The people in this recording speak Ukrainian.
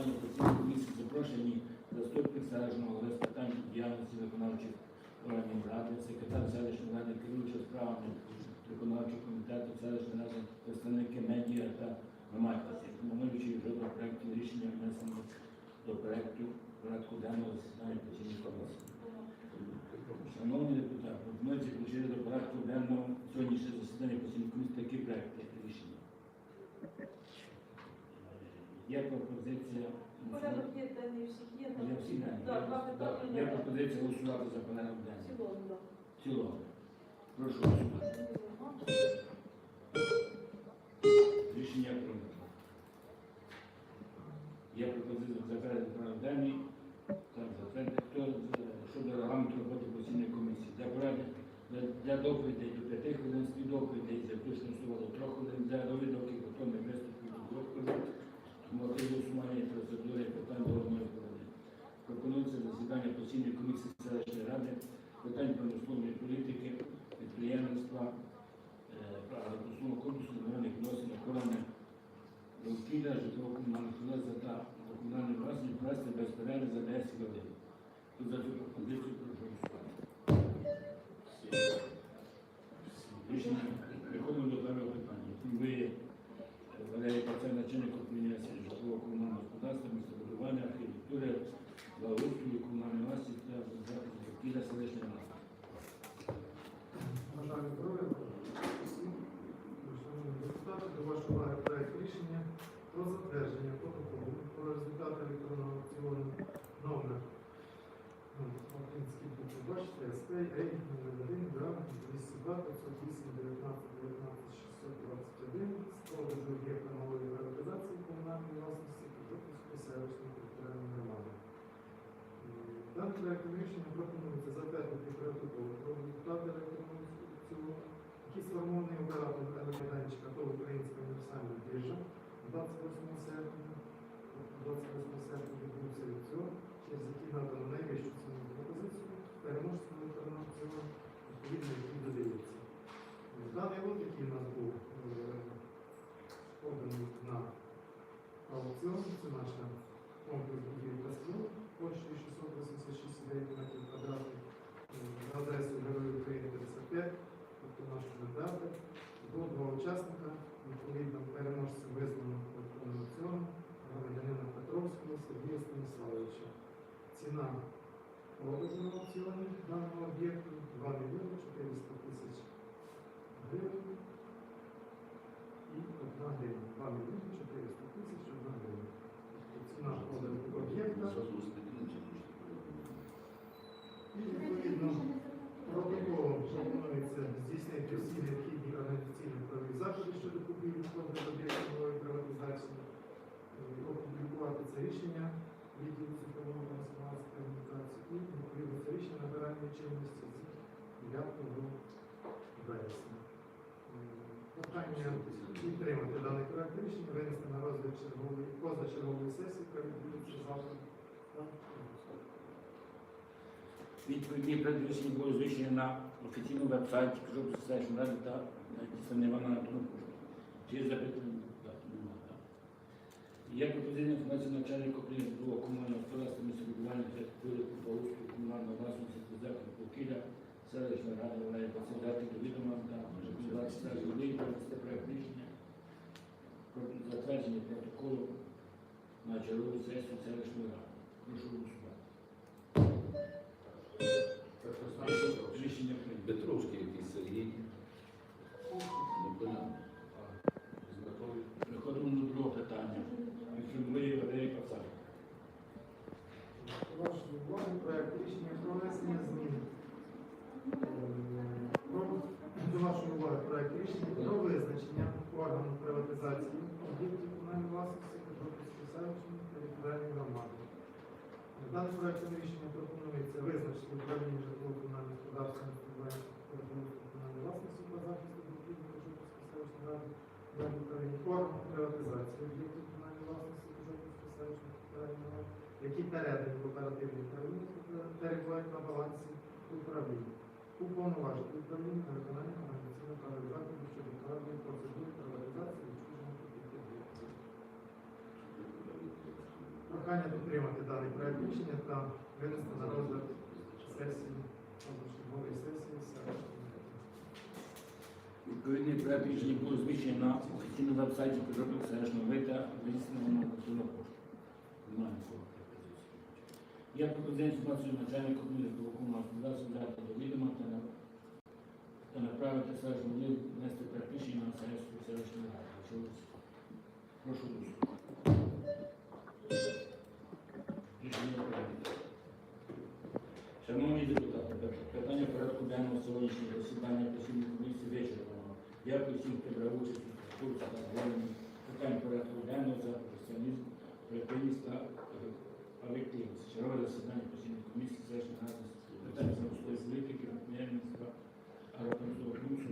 засідання постійної комісії запрошені заступник селищного голови з питань діяльності виконавчих органів ради, секретар селищної ради, керуюча справами виконавчого комітету селищної ради, представники медіа та громадськості. Пропонуючи жодного проєкту рішення внесено до проєкту порядку денного засідання постійної комісії. Шановні депутати, пропонується включити до порядку денного сьогоднішнє засідання постійної комісії такі проекти рішення. Є пропозиція. Порядок є, де всіх є. Знаю. Так, два Є- питання. Пропозиція голосувати за порядок В денний. цілому, так. В цілому. Прошу голосувати. Рішення прийнято. Є пропозиція затвердити порядок денний. Так, затвердити. Хто за- щодо регламенту роботи постійної комісії? Для для, для доповідей до 5 хвилин, співдоповідей за включно слова до 3 хвилин, для довідок і готових виступів до 2 хвилин. Мотив голосування процедури питань до 1. Пропонується засідання постійної комісії селищної ради питань промислової політики, підприємництва, е, агропромислового корпусу, земельних відносин, охорони довкілля, житлово-комунальних власності та комунальної власності провести без перерви за 10 хвилин. Тут за цю пропозицію прошу голосувати. Рішення. Переходимо до першого питання. Ви е, Валерій Пацай, начальник управління житлового комунального господарства, містобудування, архітектури, благоустрою, комунальної власності та захисту довкілля селищної ради. Бажаю здоров'я, всім, шановні депутати, до вашої уваги проект рішення про затвердження протоколу про результати електронного аукціону номер ну, Латинський букви, бачите, СП, Ей, 01, ДА, 202, 508, 19, 19, 621, з продажу об'єкта малої приватизації комунальної власності Петропільської селищної територіальної громади. М, Даним рішення пропонується затвердити протокол про результати електронного аукціону, який сформований оператором електромайданчика 28 серпня. 28 серпня відбувся аукціон, через який надано найвищу ціну пропозицію, переможцем електронного аукціону, відповідно, який додається. Даний лот, який у нас був е, поданий на аукціон, це наша комплекс будівель та споруд площею 686,9 метрів квадратних е, за адресою Героїв України 55, тобто наші мандати. Було два учасника, відповідно, переможцем визнано електронного аукціону громадянина Петровського Сергія Станіславовича. Ціна продажу на аукціоні даного об'єкту 2 мільйони 400 тисяч гривень і 1 гривня. 2 мільйони 400 тисяч 1 гривня. Тобто ціна продажу об'єкта і відповідно протоколом пропонується здійснити всі необхідні організаційні правові заходи щодо купівлі продажу об'єкту нової приватизації, Е, опублікувати це рішення відділу комунікації і відповідно це рішення набирання чинності з 9 вересня. Прохання підтримати даний проект рішення, винести на розгляд чергової позачергової сесії, яка відбудеться завтра. Відповідні передвищення були звичайні на офіційному веб-сайті кажу про Жовтої селищної ради та надіслані вона на тому пошту. Чи запитання? Є пропозиція інформації начальника управління житлового комунального господарства містобудування архітектури благоустрою комунальної власності та захисту довкілля селищної ради Валерія Пацандати до відома та рекомендувати селищної ради провести проект рішення про затвердження протоколу на чергову сесію селищної ради. Прошу голосувати. Рішення прийнято. Петровський якийсь Сергій. Непонятно. Переходимо до другого питання. Інформує Валерій Пацан. Вашої уваги проект рішення про внесення змін. е, про- До вашої уваги проект рішення про визначення органу приватизації об'єктів комунальної власності Петропільської селищної територіальної громади. Даним проектом рішення пропонується визначити управління житлово-комунального господарства комунальної власності та захисту довкілля Петропільської селищної ради Ради управління органу приватизації об'єктів комунальної власності Петропільської селищної ради які передані в оперативний управління, перебувають на балансі управління. Уповноважити управління на виконання організаційного правил щодо правильної процедури приватизації відчуження об'єктів. Прохання підтримати даний проект рішення та винести на розгляд сесії, позачергової сесії селищної. Відповідний проект рішення було розміщено на офіційному веб-сайті Підробок селищного вита висновлено на пошту. Немає нікого. Я пропозицію бачу начальника комунального комунального господарства взяти до відома та на та направити селищну волю внести проект рішення на сесію селищної ради. Прошу голосувати. Сьогоднішнього засідання постійної комісії вичерпано. Дякую всім, хто брав участь у курсі та обговоренні питань порядку денного за професіоналізм, проєктивність та об'єктивність. Чергове засідання постійної комісії селищної ж з питань заморської політики, міністра аеропорту примусу,